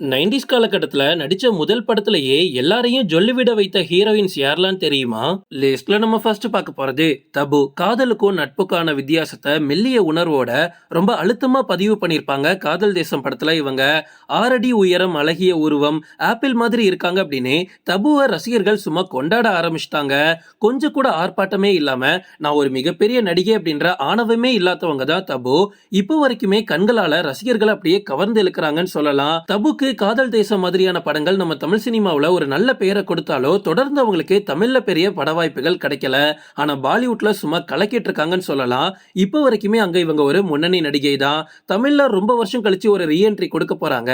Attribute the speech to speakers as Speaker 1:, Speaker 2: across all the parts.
Speaker 1: Nineties காலகட்டத்தில் நடித்த முதல் படத்திலேயே எல்லாரையும் ஜொல்லிவிட வைத்த ஹீரோயின்ஸ் யாரெல்லாம் தெரியுமா? லிஸ்ட்ல நம்ம ஃபர்ஸ்ட் பார்க்க போறது தபு. காதலுக்கும் நட்புக்கான வித்தியாசத்தை மெல்லிய உணர்வோட ரொம்ப அழுத்தமா பதிவு பண்ணியிருப்பாங்க காதல் தேசம் படத்துல இவங்க. ஆறடி உயரம் அழகிய உருவம் ஆப்பிள் மாதிரி இருக்காங்க அப்படின்னு தபுவை ரசிகர்கள் சும்மா கொண்டாட ஆரம்பிச்சிட்டாங்க. கொஞ்சம் கூட ஆர்ப்பாட்டமே இல்லாம நான் ஒரு மிகப்பெரிய நடிகை அப்படின்ற ஆணவமே இல்லாதவங்க தான் தபு. இப்போ வரைக்குமே கண்களால ரசிகர்கள் அப்படியே கவர்ந்து இழுக்கிறாங்கன்னு சொல்லலாம். தபுக்கு காதல் தேசம் மாதிரியான படங்கள். நம்ம தமிழ் சினிமாவில் ஒரு நல்ல பெயரை கொடுத்தாலோ தொடர்ந்து அவங்களுக்கு தமிழ்ல பெரிய பட வாய்ப்புகள் கிடைக்கல. ஆனால் பாலிவுட்ல சும்மா கலக்கிட்டு இருக்காங்கன்னு சொல்லலாம். இப்போ வரைக்குமே அங்க இவங்க ஒரு முன்னணி நடிகை தான். தமிழில் ரொம்ப வருஷம் கழிச்சு ஒரு ரீஎன்ட்ரி கொடுக்க போறாங்க.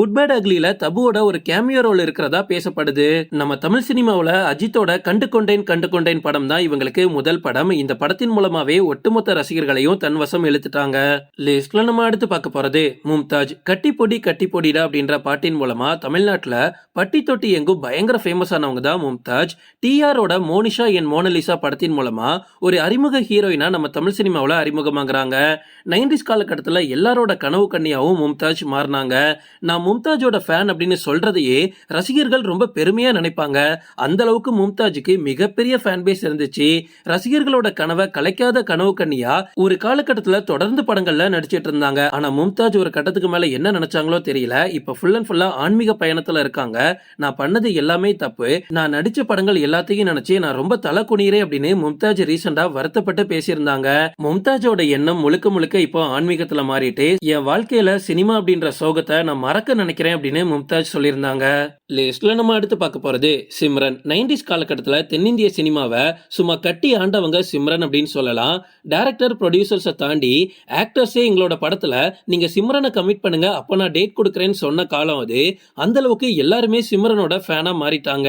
Speaker 1: குட் பேட் அக்லியில் தபுவோட ஒரு கேமியோ ரோல் இருக்கிறதா பேசப்படுது. நம்ம தமிழ் சினிமாவில் அஜித்தோட கண்டு கொண்டேன் கண்டு கொண்டேன் படம் தான் இவங்களுக்கு முதல் படம். இந்த படத்தின் மூலமாவே ஒட்டுமொத்த ரசிகர்களையும் தன்வசம் இழுத்துட்டாங்க. லிஸ்ட்ல நம்ம அடுத்து பார்க்க போறது மும்தாஜ் கட்டி பொடி கட்டி பொடிடா அப்படின்ற பாட்டின் மூலமா தமிழ்நாட்டில் பட்டி தொட்டி எங்கும் பயங்கர ஃபேமஸ் ஆனவங்க தான் மும்தாஜ் டிஆரோட மோனிஷா என் மோனலிசா படத்தின் மூலமா ஒரு அறிமுக ஹீரோயினா நம்ம தமிழ் சினிமாவில் அறிமுகமாகறாங்க. நைன்டிஸ் காலகட்டத்தில் எல்லாரோட கனவு கண்ணியாவும் மும்தாஜ் மாறினாங்க. நான் மும்தாஜோட ஃபேன் அப்படின்னு சொல்றதையே ரசிகர்கள் ரொம்ப பெருமையா நினைப்பாங்க. அந்த அளவுக்கு மும்தாஜுக்கு மிகப்பெரிய ஃபேன் பேஸ் இருந்துச்சு. ரசிகர்களோட கனவை கலைக்காத கனவு கண்ணியா ஒரு காலகட்டத்தில் தொடர்ந்து படங்கள்ல நடிச்சிட்டு இருந்தாங்க. ஆனா மும்தாஜ் ஒரு கட்டத்துக்கு மேல என்ன நினைச்சாங்களோ தெரியல. இப்ப ஃபுல் அண்ட் ஃபுல்லாக ஆன்மீக பயணத்துல இருக்காங்க. நான் பண்ணது எல்லாமே தப்பு. நான் நடிச்ச படங்கள் எல்லாத்தையும் நினைச்சு நான் ரொம்ப தலை குனிறேன் அப்படின்னு மும்தாஜ் ரீசெண்டாக வருத்தப்பட்டு பேசியிருந்தாங்க. மும்தாஜோட எண்ணம் முழுக்க முழுக்க இப்போ ஆன்மீகத்துல மாறிட்டு என் வாழ்க்கையில சினிமா அப்படின்ற சோகத்தை நான் மறக்க நினைக்கிறேன் அப்படின்னு மும்தாஜ் சொல்லியிருந்தாங்க. லிஸ்ட்ல நம்ம அடுத்து பார்க்க போறது சிம்ரன். நைன்டிஸ் காலகட்டத்தில் தென்னிந்திய சினிமாவை சும்மா கட்டி ஆண்டவங்க சிம்ரன் அப்படின்னு சொல்லலாம். டேரக்டர் ப்ரொடியூசர்ஸை தாண்டி ஆக்டர்ஸே எங்களோட படத்துல நீங்க சிம்ரனை கமிட் பண்ணுங்க அப்போ நான் டேட் கொடுக்குறேன்னு சொன்ன காலம் அது. அந்தளவுக்கு எல்லாருமே சிம்ரனோட ஃபேனா மாறிட்டாங்க.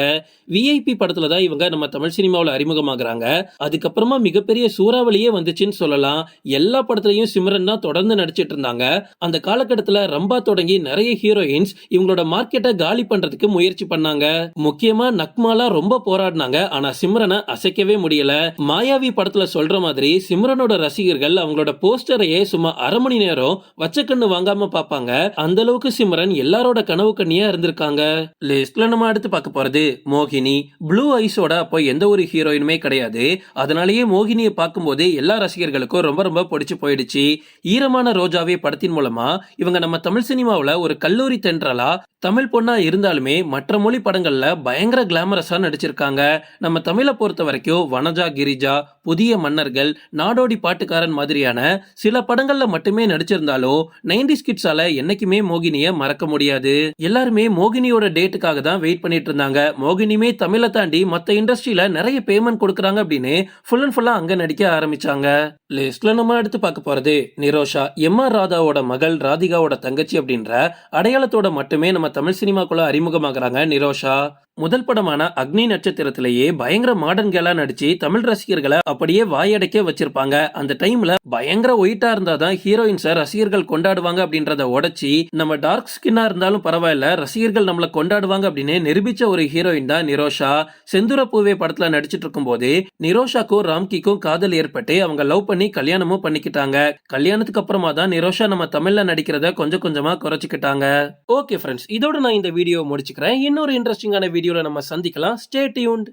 Speaker 1: விஐபி படத்துல தான் இவங்க நம்ம தமிழ் சினிமாவில் அறிமுகமாகறாங்க. அதுக்கப்புறமா மிகப்பெரிய சூறாவளியே வந்துச்சுன்னு சொல்லலாம். எல்லா படத்துலயும் சிம்ரன் தான் தொடர்ந்து நடிச்சிட்டு இருந்தாங்க. அந்த காலகட்டத்தில் ரம்பா தொடங்கி நிறைய ஹீரோயின்ஸ் இவங்களோட மார்க்கெட்டை காலி பண்றதுக்கு முயற்சி பண்ணாங்க. முக்கியமா நக்மாலா ரொம்ப போராடினாங்க. ஆனா சிம்ரனை அசைக்கவே முடியல. மாயாவி படத்துல சொல்ற மாதிரி சிம்ரனோட ரசிகர்கள் அவங்களோட போஸ்டரையே சும்மா அரை மணி நேரம் வச்ச கண்ணு வாங்காம பார்ப்பாங்க. அந்த அளவுக்கு சிம்ரன் எல்லா எல்லாரோட கனவு கண்ணியா இருந்திருக்காங்க. லிஸ்ட்ல நம்ம அடுத்து பார்க்க போறது மோகினி. ப்ளூ ஐஸோட அப்போ எந்த ஒரு ஹீரோயினுமே கிடையாது. அதனாலேயே மோகினியை பார்க்கும்போது எல்லா ரசிகர்களுக்கும் ரொம்ப ரொம்ப பிடிச்சு போயிடுச்சு. ஈரமான ரோஜாவே படத்தின் மூலமா இவங்க நம்ம தமிழ் சினிமாவில் ஒரு கல்லூரி தென்றலா தமிழ் பொண்ணா இருந்தாலுமே மற்ற மொழி படங்கள்ல பயங்கர கிளாமரஸா நடிச்சிருக்காங்க. நம்ம தமிழை பொறுத்த வரைக்கும் வனஜா கிரிஜா புதிய மன்னர்கள் நாடோடி பாட்டுக்காரன் மாதிரியான சில படங்கள்ல மட்டுமே நடிச்சிருந்தாலும் நைன்டிஸ் கிட்ஸால என்னைக்குமே மோகினிய மறக்க முடியாது. எல்லாருமே மோகினியோட டேட்டுக்காக தான் வெயிட் பண்ணிட்டு இருந்தாங்க. மோகினியுமே தமிழை தாண்டி மற்ற இண்டஸ்ட்ரியில நிறைய பேமெண்ட் கொடுக்குறாங்க அப்படின்னு ஃபுல் அண்ட் ஃபுல்லா அங்க நடிக்க ஆரம்பிச்சாங்க. லிஸ்ட்ல நம்ம எடுத்து பார்க்க போறது நிரோஷா எம் ஆர் ராதாவோட மகள் ராதிகாவோட தங்கச்சி அப்படின்ற அடையாளத்தோட மட்டுமே நம்ம தமிழ் சினிமாக்குள்ள அறிமுகமாகறாங்க நிரோஷா முதல் படமான அக்னி நட்சத்திரத்திலேயே பயங்கர மாடர்ன் கேலா நடிச்சு தமிழ் ரசிகர்களை அப்படியே வாயடைக்க வச்சிருப்பாங்க. அந்த டைம்ல பயங்கர ஒயிட்டா இருந்தாதான் ஹீரோயின்ஸை ரசிகர்கள் கொண்டாடுவாங்க அப்படின்றத உடைச்சி நம்ம டார்க் ஸ்கின்னா இருந்தாலும் பரவாயில்ல ரசிகர்கள் நம்மளை கொண்டாடுவாங்க அப்படின்னு நிரூபிச்ச ஒரு ஹீரோயின் தான் நிரோஷா. செந்துர பூவே படத்துல நடிச்சிட்டு இருக்கும்போது நிரோஷாக்கும் ராம்கிக்கும் காதல் ஏற்பட்டு அவங்க லவ் பண்ணி கல்யாணமும் பண்ணிக்கிட்டாங்க. கல்யாணத்துக்கு அப்புறமா தான் நிரோஷா நம்ம தமிழ்ல நடிக்கிறத கொஞ்சம் கொஞ்சமா குறைச்சிக்கிட்டாங்க. ஓகே ஃப்ரெண்ட்ஸ் இதோட நான் இந்த வீடியோ முடிச்சுக்கிறேன். இன்னொரு இன்ட்ரெஸ்டிங்கான வீடியோ வீடியோவில் நம்ம சந்திக்கலாம். Stay tuned